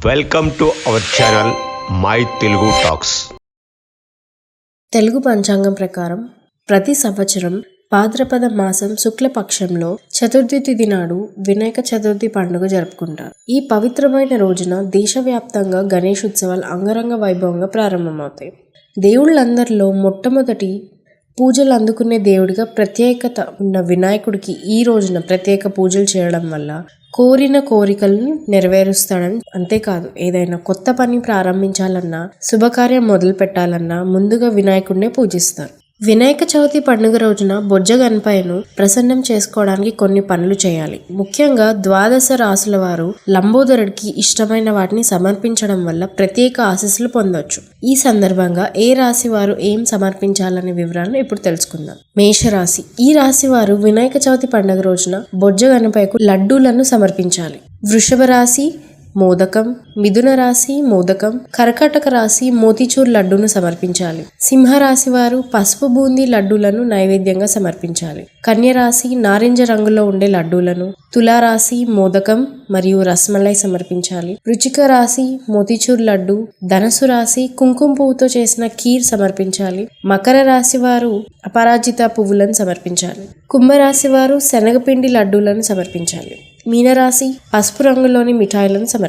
Welcome to our channel my Telugu talks Telugu పంచాంగం ప్రకారం ప్రతి సంవత్సరం భాద్రపద మాసం శుక్లపక్షంలో చతుర్థి తిథి నాడు వినాయక చతుర్థి పండుగ జరుపుకుంటారు ఈ పవిత్రమైన రోజున దేశవ్యాప్తంగా గణేష్ ఉత్సవాలు అంగరంగ వైభవంగా ప్రారంభమవుతాయి. దేవుళ్ళందరిలో మొట్టమొదటి పూజలు అందుకునే దేవుడిగా ప్రత్యేకత ఉన్న వినాయకుడికి ఈ రోజున ప్రత్యేక పూజలు చేయడం వల్ల కోరిన కోరికలను నెరవేరుస్తాడని అంతేకాదు ఏదైనా కొత్త పని ప్రారంభించాలన్నా శుభకార్యం మొదలు పెట్టాలన్నా ముందుగా వినాయకుడినే పూజిస్తారు. వినాయక చవితి పండుగ రోజున బొజ్జ గణపయ్యను ప్రసన్నం చేసుకోవడానికి కొన్ని పనులు చేయాలి. ముఖ్యంగా ద్వాదశ రాసుల వారు లంబోదరుడికి ఇష్టమైన వాటిని సమర్పించడం వల్ల ప్రత్యేక ఆశీస్సులు పొందొచ్చు. ఈ సందర్భంగా ఏ రాశి వారు ఏం సమర్పించాలనే వివరాలను ఇప్పుడు తెలుసుకుందాం. మేషరాశి. ఈ రాశి వారు వినాయక చవితి పండుగ రోజున బొజ్జ గణపయ్యకు లడ్డూలను సమర్పించాలి. వృషభ రాశి. మోదకం మిథున రాశి మోదకం కర్కాటక రాశి మోతిచూర్ లడ్డూను సమర్పించాలి. సింహరాశి వారు పసుపు బూందీ లడ్డూలను నైవేద్యంగా సమర్పించాలి. కన్యరాశి నారింజ రంగులో ఉండే లడ్డూలను తులారాశి మోదకం మరియు రస్మలై సమర్పించాలి. రుచిక రాశి మోతిచూర్ లడ్డు ధనసు రాశి కుంకుమ పువ్వుతో చేసిన కీర్ సమర్పించాలి. మకర రాశి వారు అపరాజిత పువ్వులను సమర్పించాలి. కుంభరాశి వారు శనగపిండి లడ్డూలను సమర్పించాలి. మీనరాశి పసుపు రంగులోని మిఠాయిలను సమర్ప